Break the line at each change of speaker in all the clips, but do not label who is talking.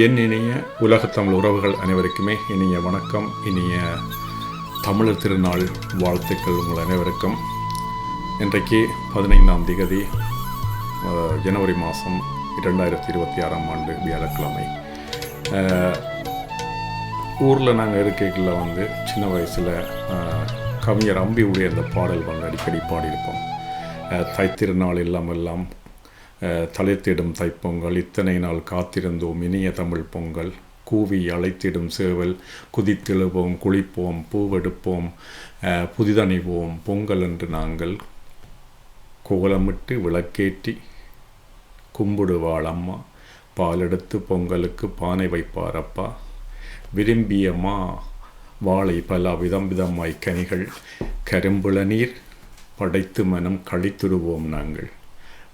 என் இனிய உலகத்தமிழ் உறவுகள் அனைவருக்குமே இனிய வணக்கம் இனிய தமிழர் திருநாள் வாழ்த்துக்கள் உங்கள் அனைவருக்கும். இன்றைக்கு பதினைந்தாம் திகதி ஜனவரி மாதம் இரண்டாயிரத்தி இருபத்தி ஆறாம் ஆண்டு வியாழக்கிழமை. ஊரில் நாங்கள் இருக்கைகளில் வந்து சின்ன வயசில் கவிஞர் அம்பியுடைய அந்த பாடல் வந்து அடிக்கடி பாடியிருப்போம். தைத்திருநாள் எல்லாம் எல்லாம் தலைத்திடும் தைப்பொங்கல் இத்தனை நாள் காத்திருந்தோம் இனிய தமிழ் பொங்கல். கூவி அழைத்திடும் சேவல் குதித்தெழுவோம் குளிப்போம் பூவெடுப்போம் புதிதணிவோம் பொங்கல் என்று நாங்கள் கோலமிட்டு விளக்கேற்றி கும்பிடுவாள் அம்மா. பாலெடுத்து பொங்கலுக்கு பானை வைப்பார் அப்பா. விரும்பிய மா வாழை பல விதம் விதமாய் கனிகள். கரும்புள நீர் படைத்து மனம் கழித்துடுவோம் நாங்கள்.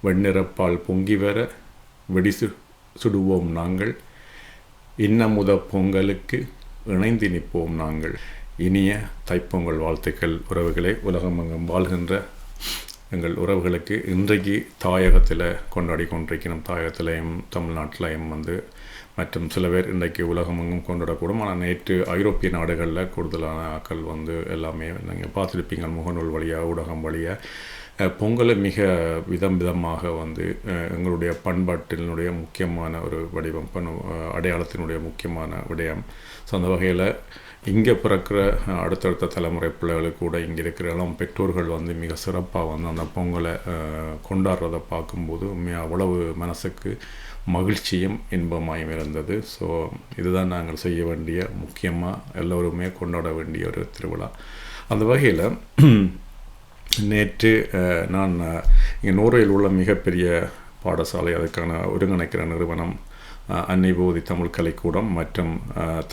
வெண்ணிறப்பால் பொங்கி வர வெடிசு சுடுவோம் நாங்கள். இன்னமுத பொங்கலுக்கு இணைந்து நிற்போம் நாங்கள். இனிய தைப்பொங்கல் வாழ்த்துக்கள் உறவுகளை. உலகமெங்கும் வாழ்கின்ற எங்கள் உறவுகளுக்கு இன்றைக்கு தாயகத்தில் கொண்டாடி கொண்டிருக்கிறோம் தாயகத்திலையும் தமிழ்நாட்டிலையும் வந்து மற்றும் சில பேர் இன்றைக்கு உலகமெங்கும் கொண்டாடக்கூடும். ஆனால் நேற்று ஐரோப்பிய நாடுகளில் கூடுதலான ஆக்கள் வந்து எல்லாமே நீங்கள் பார்த்துருப்பீங்க. முகநூல் வழியாக ஊடகம் வழியாக பொங்கலை மிக விதம் விதமாக வந்து எங்களுடைய பண்பாட்டினுடைய முக்கியமான ஒரு வடிவம் அடையாளத்தினுடைய முக்கியமான விடயம். ஸோ அந்த வகையில் இங்கே பிறக்கிற அடுத்தடுத்த தலைமுறை பிள்ளைகளுக்கு கூட இங்கே இருக்கிற இளம் பெற்றோர்கள் வந்து மிக சிறப்பாக வந்து அந்த பொங்கலை கொண்டாடுறதை பார்க்கும்போது அவ்வளவு மனசுக்கு மகிழ்ச்சியும் இன்பமாயும் இருந்தது. ஸோ இதுதான் நாங்கள் செய்ய வேண்டிய முக்கியமாக எல்லோருமே கொண்டாட வேண்டிய ஒரு திருவிழா. அந்த வகையில் நேற்று நான் இங்கே நோர்வேயில் உள்ள மிகப்பெரிய பாடசாலை அதற்கான ஒருங்கிணைக்கிற நிறுவனம் அன்னை போதி தமிழ் கலைக்கூடம் மற்றும்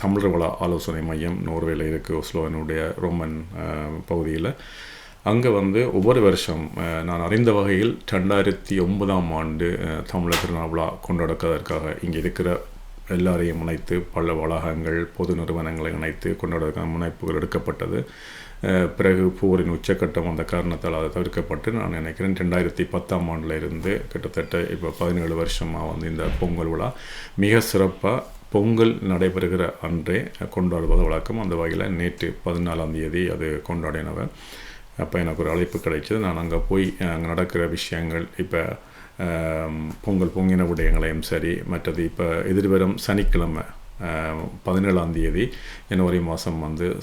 தமிழர் வள ஆலோசனை மையம் நோர்வேல இருக்குது ஒஸ்லோவனுடைய ரோமன் பகுதியில். அங்கே வந்து ஒவ்வொரு வருஷம் நான் அறிந்த வகையில் ரெண்டாயிரத்தி ஒன்பதாம் ஆண்டு தமிழர் திருநாவிழா கொண்டாடுவதற்காக இங்கே இருக்கிற எல்லாரையும் இணைத்து பல வளாகங்கள் பொது நிறுவனங்களை இணைத்து கொண்டாடுவதற்கான முனைப்புகள் எடுக்கப்பட்டது. பிறகு போரின் உச்சக்கட்டம் வந்த காரணத்தால் அது தவிர்க்கப்பட்டு நான் நினைக்கிறேன் ரெண்டாயிரத்தி பத்தாம் ஆண்டில் இருந்து கிட்டத்தட்ட இப்போ பதினேழு வருஷமாக வந்து இந்த பொங்கல் விழா மிக சிறப்பாக பொங்கல் நடைபெறுகிற அன்றே கொண்டாடுவது வழக்கம். அந்த வகையில் நேற்று பதினாலாம் தேதி அது கொண்டாடினவர் அப்போ எனக்கு ஒரு அழைப்பு கிடைச்சது. நான் அங்கே போய் அங்கே நடக்கிற விஷயங்கள் இப்போ பொங்கல் பொங்கின விடயங்களையும் சரி மற்றது இப்போ எதிர்வரும் சனிக்கிழமை பதினேழாம் தேதி ஜனவரி மாதம் வந்து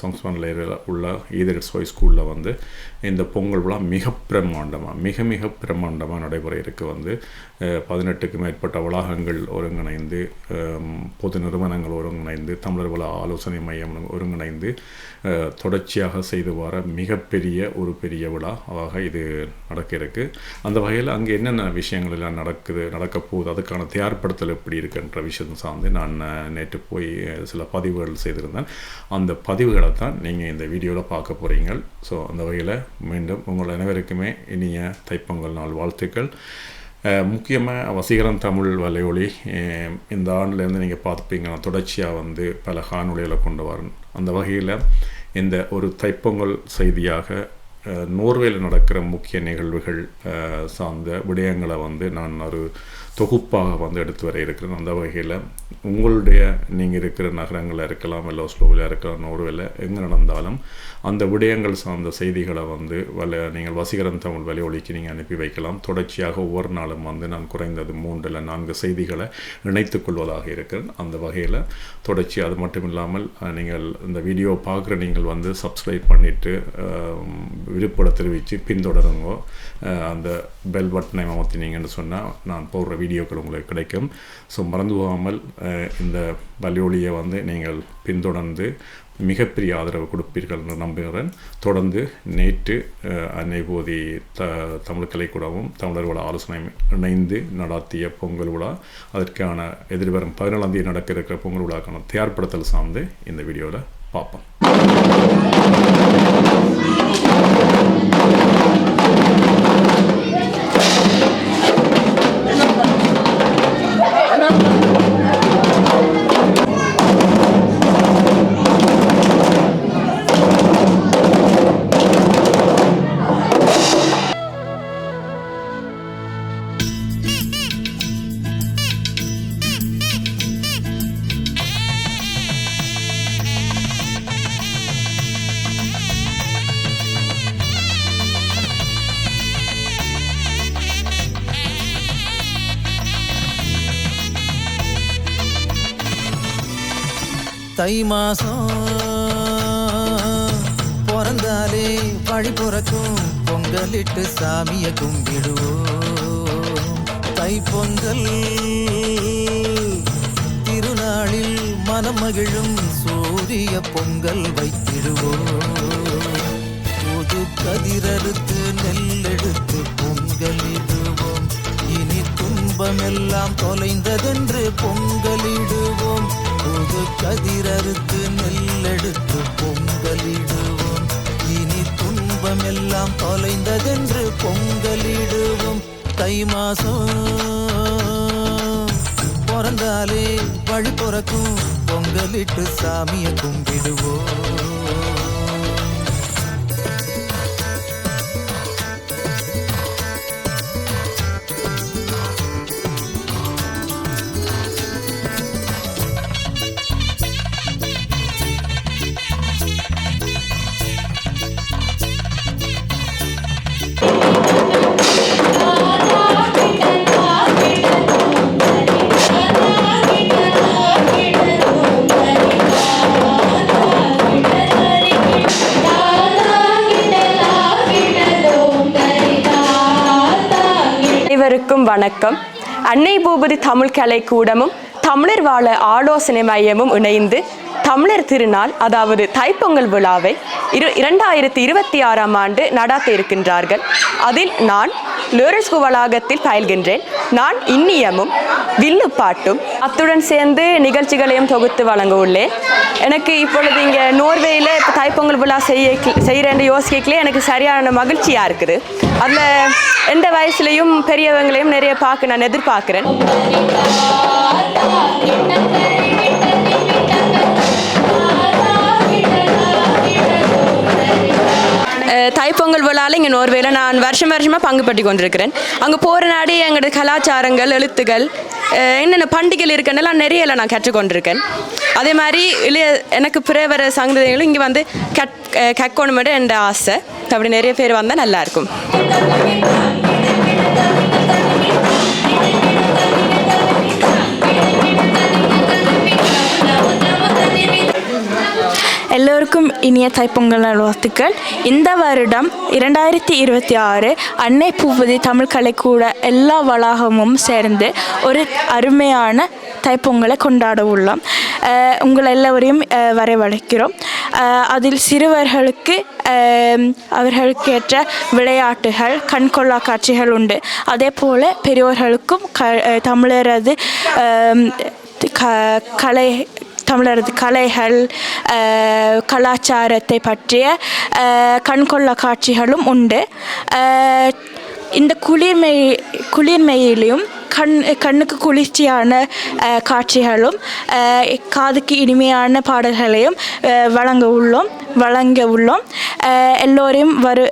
சொங்ஸ்மன் லேயரில் உள்ள ஈதர்ஸ் சோய் ஸ்கூலில் வந்து இந்த பொங்கல் விழா மிக பிரம்மாண்டமாக மிக மிக பிரம்மாண்டமாக நடைபெற இருக்கு வந்து பதினெட்டுக்கு மேற்பட்ட வளாகங்கள் ஒருங்கிணைந்து பொது நிறுவனங்கள் ஒருங்கிணைந்து தமிழர் வள ஆலோசனை மையம் ஒருங்கிணைந்து தொடர்ச்சியாக செய்து வர மிகப்பெரிய ஒரு பெரிய விழா ஆக இது நடக்க இருக்கு. அந்த வகையில் அங்கே என்னென்ன விஷயங்கள் எல்லாம் நடக்குது நடக்க போகுது அதுக்கான தயார்படுத்தல் எப்படி இருக்குன்ற விஷயம் சார்ந்து நான் நேற்று போய் சில பதிவுகள் செய்திருந்தேன். அந்த பதிவுகளை தான் நீங்கள் இந்த வீடியோவில் பார்க்க போகிறீங்க ஸோ அந்த வகையில் மீண்டும் உங்கள் அனைவருக்குமே இனிய தைப்பொங்கல் நாள் வாழ்த்துக்கள். முக்கியமாக வசீகரன் தமிழ் வலையொலி இந்த ஆண்டுலேருந்து நீங்கள் பார்த்துப்பீங்கன்னா தொடர்ச்சியாக வந்து பல காணொலிகளை கொண்டு வரணும் அந்த வகையில் இந்த ஒரு தைப்பொங்கல் செய்தியாக நோர்வேயில் நோர்வேல நடக்கிற முக்கிய நிகழ்வுகள் சார்ந்த விடயங்களை வந்து நான் ஒரு தொகுப்பாக வந்து எடுத்து வர இருக்கிறேன். அந்த வகையில் உங்களுடைய நீங்கள் இருக்கிற நகரங்களில் இருக்கலாம் இல்லை ஸ்லோவில் இருக்கலாம் நோர்வேல எங்கே நடந்தாலும் அந்த விடயங்கள் சார்ந்த செய்திகளை வந்து வல நீங்கள் வசீகரன் தமிழ் வலையொலிக்கு நீங்கள் அனுப்பி வைக்கலாம். தொடர்ச்சியாக ஒவ்வொரு நாளும் வந்து நான் குறைந்தது மூன்று இல்லை நான்கு செய்திகளை இணைத்து கொள்வதாக இருக்கிறேன். அந்த வகையில் தொடர்ச்சி அது மட்டும் இல்லாமல் நீங்கள் இந்த வீடியோ பார்க்குற நீங்கள் வந்து சப்ஸ்கிரைப் பண்ணிவிட்டு விருப்பட தெரிவித்து பின்தொடருங்கோ. அந்த பெல் பட்டனை அமர்த்தினீங்கன்னு சொன்னால் நான் போடுற வீடியோக்கள் உங்களுக்கு கிடைக்கும். ஸோ மறந்து போகாமல் இந்த வலியொலியை வந்து நீங்கள் பின்தொடர்ந்து மிகப்பெரிய ஆதரவு கொடுப்பீர்கள் என்று நம்புகிறேன். தொடர்ந்து நேற்று அஹ், அன்னை போதி த தமிழ் கலைக்கூடமும் தமிழர் விழா ஆலோசனை இணைந்து நடாத்திய பொங்கல் விழா. அதற்கான எதிர்வரும் பதினேழாம் தேதி நடக்க இருக்கிற பொங்கல் விழாக்கான தயார்படுத்தல் சார்ந்து இந்த வீடியோவில் பார்ப்போம்.
Thank தை மாசம். பிறந்தாலே பழி பிறக்கும். பொங்கலிட்டு சாமிய கும்பிடுவோம். தை பொங்கல் திருநாளில் மனம் மகிழும் சூரிய பொங்கல் வைத்திடுவோம். புது கதிரறுத்து நெல்லெடுத்து பொங்கலிடுவோம். இனி துன்பமெல்லாம் தொலைந்ததென்று பொங்கலிடுவோம். புது கதிரறுத்து நெல்லெடுத்து பொங்கலிடுவோம். இனி துன்பமெல்லாம் தொலைந்ததென்று பொங்கலிடுவோம். தை மாசம் பிறந்தாலே வழி பிறக்கும். பொங்கலிட்டு சாமியை கும்பிடுவோம்.
அனைவருக்கும் வணக்கம். அன்னை பூபதி தமிழ் கலை கூடமும் தமிழர் வாழ ஆலோசனை மையமும் இணைந்து தமிழர் திருநாள் அதாவது தைப்பொங்கல் விழாவை இரு இரண்டாயிரத்தி இருபத்தி ஆறாம் ஆண்டு நடாத்த இருக்கின்றார்கள். அதில் நான் லேரஸ்கு வளாகத்தில் பயில்கின்றேன். நான் இன்னியமும் வில்லு பாட்டும் அத்துடன் சேர்ந்து நிகழ்ச்சிகளையும் தொகுத்து வழங்க உள்ளேன் எனக்கு இப்பொழுது இங்கே நோர்வேயில் இப்போ தைப்பொங்கல் விழா செய்ய செய்கிறேன் யோசிக்கலே எனக்கு சரியான மகிழ்ச்சியாக இருக்குது. அதில் எந்த வயசுலையும் பெரியவங்களையும் நிறைய பார்க்க நான் எதிர்பார்க்குறேன். தைப்பொங்கல் விழாவில் இங்கே நோர்வேல நான் வருஷம் வருஷமாக பங்கு பற்றி கொண்டிருக்கிறேன். அங்கே போகிற நாடு எங்களோட கலாச்சாரங்கள் எழுத்துக்கள் என்னென்ன பண்டிகைகள் இருக்குன்னெல்லாம் நிறைய நான் கற்றுக்கொண்டிருக்கேன் அதே மாதிரி இளைய எனக்கு பிற வர சங்கதிகளும் இங்கே வந்து கட் கற்கணுமெட்டு என்ற ஆசை. அப்படி நிறைய பேர் வந்தால் நல்லாயிருக்கும்
எல்லோருக்கும் இனிய தைப்பொங்கல் நல்வாழ்த்துக்கள். இந்த வருடம் இரண்டாயிரத்தி இருபத்தி ஆறு அன்னை பூபதி தமிழ் கலைக்கூட எல்லா வளாகமும் சேர்ந்து ஒரு அருமையான தைப்பொங்கலை கொண்டாட உள்ளோம். உங்கள் எல்லோரையும் வரவழைக்கிறோம். அதில் சிறுவர்களுக்கு அவர்களுக்கேற்ற விளையாட்டுகள் கண்கொள்ளா காட்சிகள் உண்டு. அதே போல் பெரியோர்களுக்கும் க தமிழரது க கலை தமிழரது கலைகள் கலாச்சாரத்தை பற்றிய கண்கொள்ள கண்கொள்ளா காட்சிகளும் உண்டு. இந்த குளிர்மை குளிர்மையிலும் கண் கண்ணுக்கு குளிர்ச்சியான காட்சிகளும் காதுக்கு இனிமையான பாடல்களையும் வழங்க உள்ளோம் வழங்க உள்ளோம். எல்லோரையும் வரு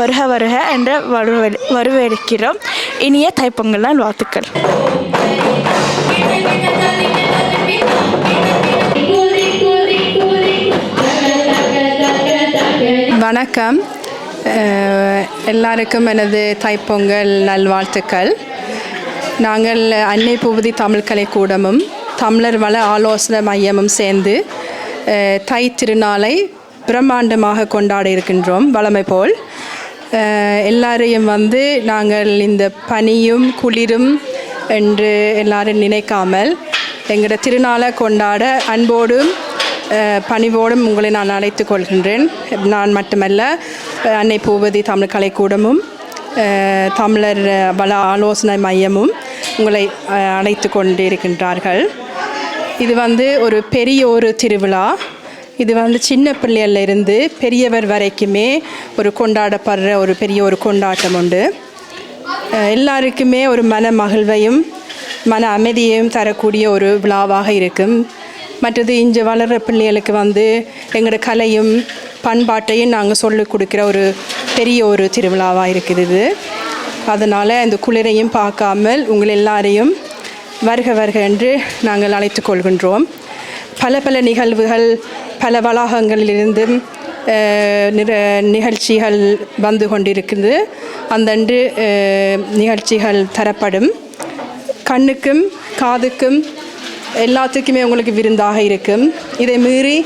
வருக வருக என்ற வரவே வரவேற்கிறோம். இனிய தைப்பொங்கல் நாள் வாழ்த்துக்கள்.
வணக்கம். எல்லாருக்கும் எனது தைப்பொங்கல் நல்வாழ்த்துக்கள். நாங்கள் அன்னை பூபதி தமிழ் கலைக்கூடமும் தமிழர் வள ஆலோசனை மையமும் சேர்ந்து தை திருநாளை பிரம்மாண்டமாக கொண்டாட இருக்கின்றோம் வளமை போல். எல்லாரையும் வந்து நாங்கள் இந்த பனியும் குளிரும் என்று எல்லாரும் நினைக்காமல் எங்களோட திருநாளை கொண்டாட அன்போடும் பணிவோடும் உங்களை நான் அழைத்து கொள்கின்றேன். நான் மட்டுமல்ல அன்னை பூபதி தமிழ் கலைக்கூடமும் தமிழர் அஹ், வள ஆலோசனை மையமும் உங்களை அழைத்து கொண்டிருக்கின்றார்கள். இது வந்து ஒரு பெரிய ஒரு திருவிழா. இது வந்து சின்ன பிள்ளையிலிருந்து பெரியவர் வரைக்குமே ஒரு கொண்டாடப்படுற ஒரு பெரிய ஒரு கொண்டாட்டம் உண்டு. எல்லாருக்குமே ஒரு மன மகிழ்வையும் மன அமைதியையும் தரக்கூடிய ஒரு விழாவாக இருக்கும். மற்றது இங்கே வளர்கிற பிள்ளைகளுக்கு வந்து எங்களோட கலையும் பண்பாட்டையும் நாங்கள் சொல்லிக் கொடுக்குற ஒரு பெரிய ஒரு திருவிழாவாக இருக்குது இது. அதனால் இந்த குளிரையும் பார்க்காமல் உங்கள் எல்லாரையும் வருக வருக என்று நாங்கள் அழைத்து கொள்கின்றோம். பல பல நிகழ்வுகள் பல வளாகங்களிலிருந்தும் நிற நிகழ்ச்சிகள் வந்து கொண்டிருக்குது. அந்தன்று நிகழ்ச்சிகள் தரப்படும். கண்ணுக்கும் காதுக்கும் எல்லாத்துக்குமே உங்களுக்கு விருந்தாக இருக்கும். இதை மீறி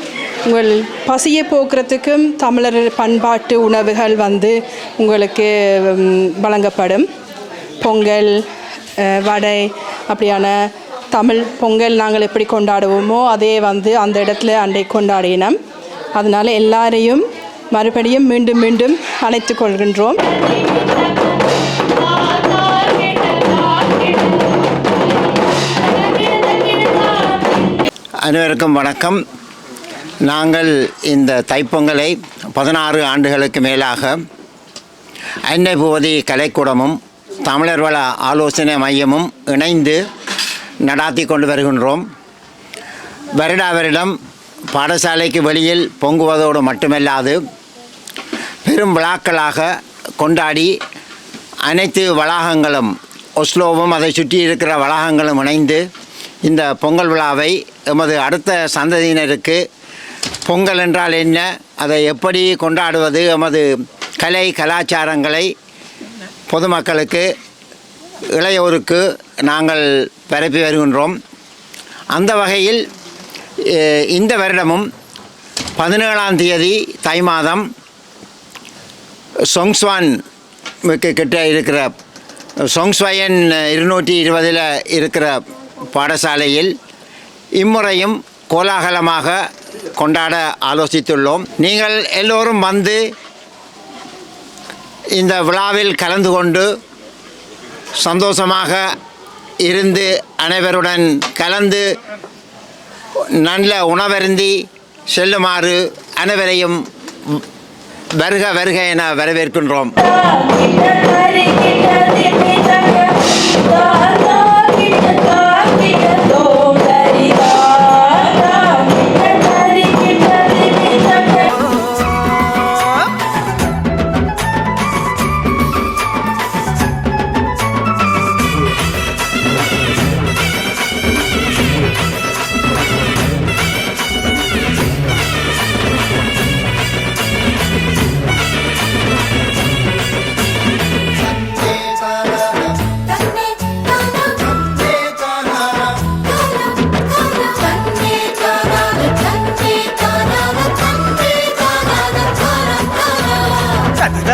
உங்கள் பசியை போக்குறதுக்கும் தமிழர் பண்பாட்டு உணவுகள் வந்து உங்களுக்கு வழங்கப்படும். பொங்கல் வடை அப்படியான தமிழ் பொங்கல் நாங்கள் எப்படி கொண்டாடுவோமோ அதே வந்து அந்த இடத்துல அண்டை கொண்டாடினோம். அதனால் எல்லாரையும் மறுபடியும் மீண்டும் மீண்டும் அழைத்து கொள்கின்றோம்.
அனைவருக்கும் வணக்கம். நாங்கள் இந்த தைப்பொங்கலை பதினாறு ஆண்டுகளுக்கு மேலாக அன்னை பூவதி கலைக்கூடமும் தமிழர் வள ஆலோசனை மையமும் இணைந்து நடாத்தி கொண்டு வருகின்றோம். வருடா வருடம் பாடசாலைக்கு வெளியில் பொங்குவதோடு மட்டுமல்லாது பெரும் விழாக்களாக கொண்டாடி அனைத்து வளாகங்களும் ஒஸ்லோவும் அதை சுற்றி இருக்கிற வளாகங்களும் இணைந்து இந்த பொங்கல் விழாவை எமது அடுத்த சந்ததியினருக்கு பொங்கல் என்றால் என்ன? அதை எப்படி கொண்டாடுவது? எமது கலை கலாச்சாரங்களை பொதுமக்களுக்கு இளையோருக்கு நாங்கள் பரப்பி வருகின்றோம். அந்த வகையில் இந்த வருடமும் பதினேழாம் தேதி தை மாதம் சொங்ஸ்வான் கிட்ட இருக்கிற சொங்ஸ்வயன் இருநூற்றி இருபதில் இருக்கிற பாடசாலையில் இம்முறையும் கோலாகலமாக கொண்டாட ஆலோசித்துள்ளோம். நீங்கள் எல்லோரும் வந்து இந்த விழாவில் கலந்து கொண்டு சந்தோஷமாக இருந்து அனைவருடன் கலந்து நல்ல உணவருந்தி செல்லுமாறு அனைவரையும் வருக வருக என வரவேற்கின்றோம்.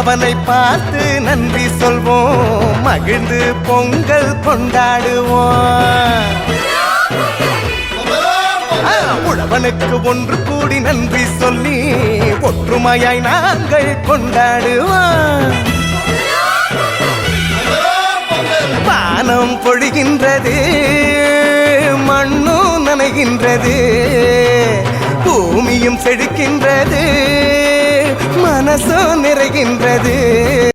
சந்திரவனை பார்த்து நன்றி சொல்வோம். மகிழ்ந்து பொங்கல் கொண்டாடுவோம். ஆ, உழவனுக்கு ஒன்று கூடி நன்றி சொல்லி ஒற்றுமையாய் நாங்கள் கொண்டாடுவோம். வானம் பொழிகின்றது மண்ணும் நனைகின்றது பூமியும் செழிக்கின்றது. மனசோ நிறைகின்றது.